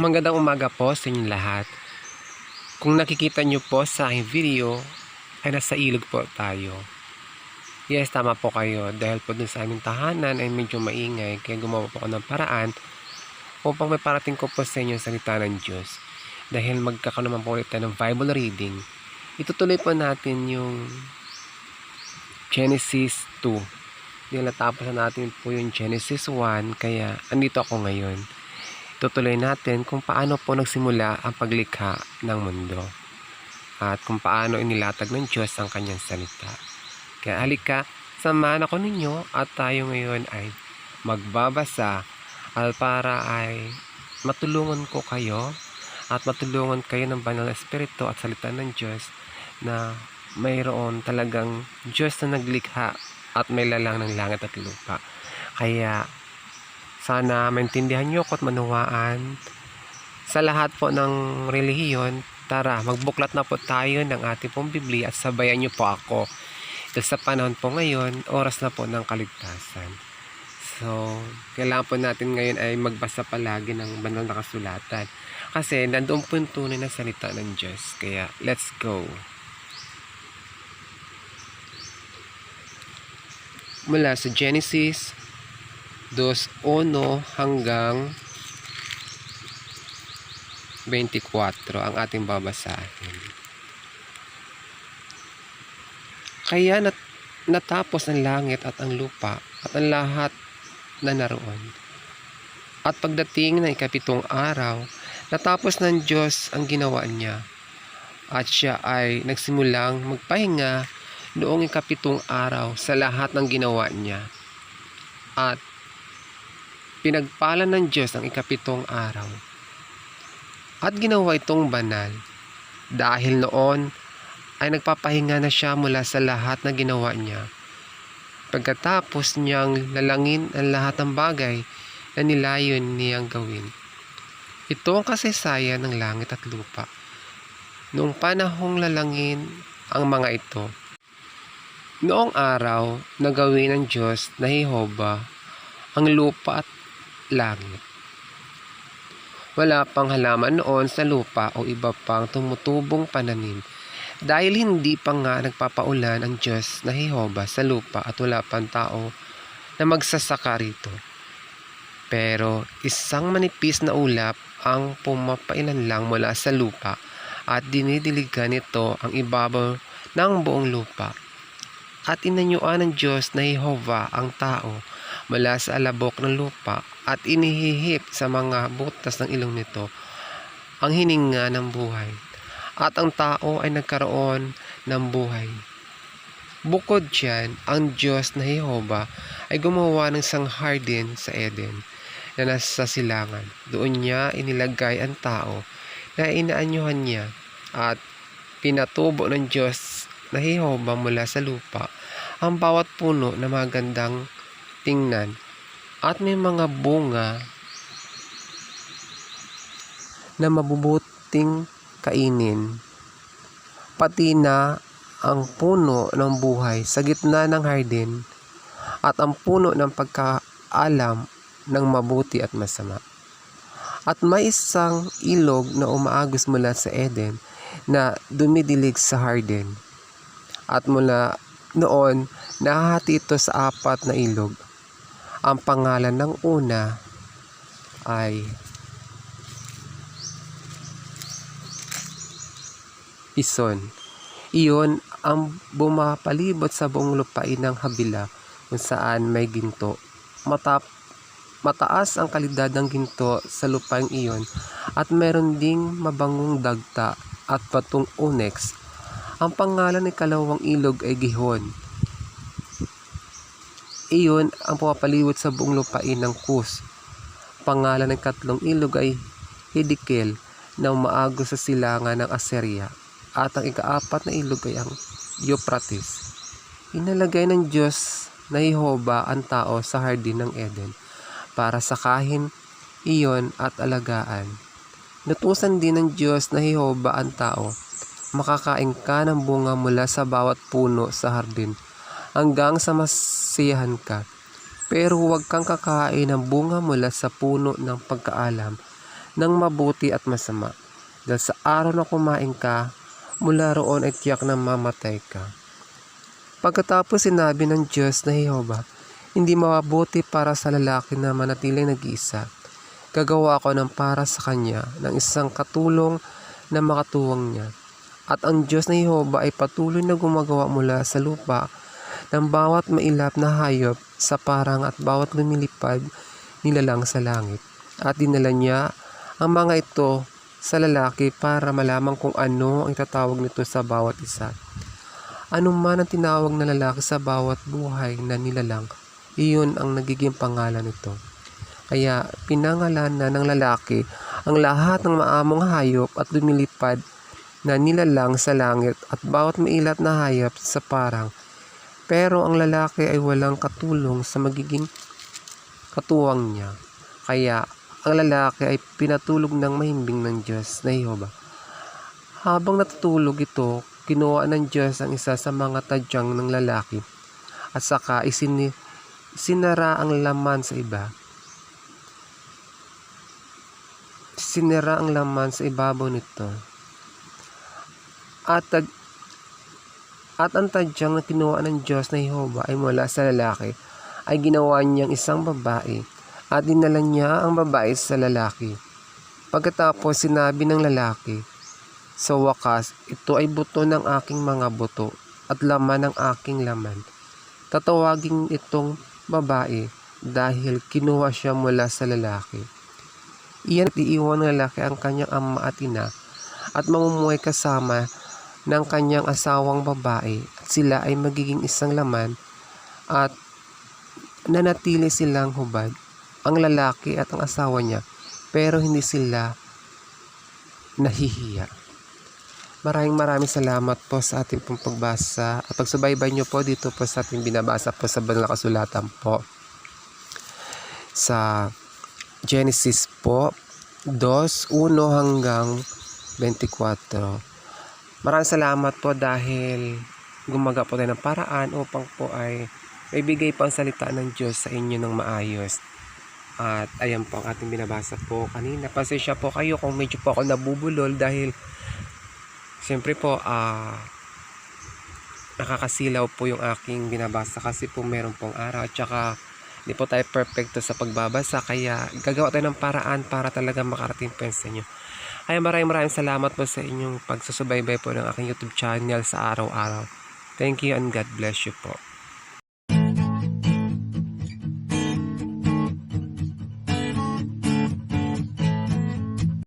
Magandang umaga po sa inyong lahat. Kung nakikita nyo po sa aking video, ay nasa ilog po tayo. Yes, tama po kayo. Dahil po dun sa aming tahanan ay medyo maingay, kaya gumawa po ako ng paraan upang may parating ko po sa inyo ang salita ng Diyos. Dahil magkakaroon naman po ulit tayo ng Bible reading, itutuloy po natin yung Genesis 2. Dahil natapos na natin po yung Genesis 1, kaya andito ako ngayon tutuloy natin kung paano po nagsimula ang paglikha ng mundo at kung paano inilatag ng Diyos ang kanyang salita. Kaya halika, samahan ako ninyo at tayo ngayon ay magbabasa at para ay matulungan ko kayo at matulungan kayo ng banal na espiritu at salita ng Diyos na mayroon talagang Diyos na naglikha at may lalang ng langit at lupa. Kaya sana maintindihan nyo ko at manuwaan sa lahat po ng relihiyon. Tara, magbuklat na po tayo ng ating pong Biblia at sabayan nyo po ako. Dahil sa panahon po ngayon, oras na po ng kaligtasan. So, kailangan po natin ngayon ay magbasa palagi ng banal na kasulatan. Kasi nandoon po yung tunay na salita ng Diyos. Kaya, let's go. Mula sa Genesis 2.1 hanggang 24 ang ating babasahin. Kaya nat natapos ang langit at ang lupa at ang lahat na naroon. At pagdating ng ikapitong araw, natapos ng Diyos ang ginawa niya. At siya ay nagsimulang magpahinga noong ikapitong araw sa lahat ng ginawa niya. At pinagpala ng Diyos ang ikapitong araw. At ginawa itong banal dahil noon ay nagpapahinga na siya mula sa lahat na ginawa niya. Pagkatapos niyang lalangin ang lahat ng bagay na nilayon niyang gawin. Ito ang kasaysayan ng langit at lupa. Noong panahong lalangin ang mga ito, Noong araw na gawin ng Diyos na Jehova ang lupa at langit. Wala pang halaman noon sa lupa o iba pang tumutubong pananim dahil hindi pa nga nagpapaulan ang Diyos na Jehova sa lupa at wala pang tao na magsasaka rito. Pero isang manipis na ulap ang pumapailan lang mula sa lupa at dinidiligan nito ang ibabaw ng buong lupa at inanyuan ng Diyos na Jehova ang tao mula sa alabok ng lupa at inihihip sa mga butas ng ilong nito ang hininga ng buhay. At ang tao ay nagkaroon ng buhay. Bukod dyan, ang Diyos na Jehova ay gumawa ng isang hardin sa Eden na nasa silangan. Doon niya inilagay ang tao na inaanyuhan niya at pinatubo ng Diyos na Jehova mula sa lupa ang bawat puno na magandang tingnan at may mga bunga na mabubuting kainin pati na ang puno ng buhay sa gitna ng hardin at ang puno ng pagkaalam ng mabuti at masama. At may isang ilog na umaagos mula sa Eden na dumidilig sa hardin. At mula noon, nahahati ito sa apat na ilog. Ang pangalan ng una ay Ison. Iyon ang bumapalibot sa buong lupain ng Habila kung saan may ginto. Matap mataas ang kalidad ng ginto sa lupain iyon at meron ding mabangong dagta at patong onyx ang pangalan ng kalawang ilog ay Gihon. Iyon ang pumapaliwat sa buong lupain ng Kus. Pangalan ng katlong ilog ay Hidikel na umaago sa silangan ng Assyria. At ang ikaapat na ilog ay ang Euphrates. Inalagay ng Diyos na Jehova ang tao sa hardin ng Eden para sakahin iyon at alagaan. Natusan din ng Diyos na Jehova ang tao makakain ka ng bunga mula sa bawat puno sa hardin hanggang sa masiyahan ka. Pero huwag kang kakain ng bunga mula sa puno ng pagkaalam ng mabuti at masama. Dahil sa araw na kumain ka, mula roon ay tiyak na mamatay ka. Pagkatapos sinabi ng Diyos na Jehova, hindi mabuti para sa lalaki na manatiling nag-iisa. Gagawa ko ng para sa kanya ng isang katulong na makatuwang niya. At ang Diyos na Jehova ay patuloy na gumagawa mula sa lupa ng bawat mailap na hayop sa parang at bawat lumilipad nilalang sa langit. At dinala niya ang mga ito sa lalaki para malaman kung ano ang itatawag nito sa bawat isa. Ano man ang tinawag na lalaki sa bawat buhay na nilalang, iyon ang nagiging pangalan nito. Kaya pinangalanan ng lalaki ang lahat ng maamong hayop at lumilipad na nilalang sa langit at bawat mailat na hayop sa parang. Pero ang lalaki ay walang katulong sa magiging katuwang niya. Kaya ang lalaki ay pinatulog ng mahimbing ng Diyos na Jehova. Habang natutulog ito, kinuha ng Diyos ang isa sa mga tadyang ng lalaki at saka isini, sinara ang laman sa iba. Sinira ang laman sa ibabaw nito. At, at ang tadyang na kinuha ng Diyos na Jehova ay mula sa lalaki ay ginawa niyang isang babae at dinala niya ang babae sa lalaki. Pagkatapos sinabi ng lalaki, sa wakas, ito ay buto ng aking mga buto at laman ng aking laman. Tatawagin itong babae dahil kinuha siya mula sa lalaki. Iyan at iiwan ng lalaki ang kanyang ama at ina at mamumuhay kasama ng kanyang asawang babae at sila ay magiging isang laman at nanatili silang hubad ang lalaki at ang asawa niya pero hindi sila nahihiya. Maraming maraming salamat po sa ating pong pagbasa at pagsubaybay niyo po dito po sa ating binabasa po sa banal na kasulatan po sa Genesis po 2, 1 hanggang 24. Maraming salamat po dahil gumaga po tayo ng paraan upang po ay may bigay po ang salita ng Diyos sa inyo ng maayos. At ayan po ang ating binabasa po kanina. Pasensya po kayo kung medyo po ako nabubulol dahil siyempre po ah nakakasilaw po yung aking binabasa kasi po meron pong araw at saka hindi po tayo perfecto sa pagbabasa kaya gagawa tayo ng paraan para talaga makarating po sa inyo. Kaya maraming maraming salamat po sa inyong pagsusubaybay po ng aking YouTube channel sa araw-araw. Thank you and God bless you po.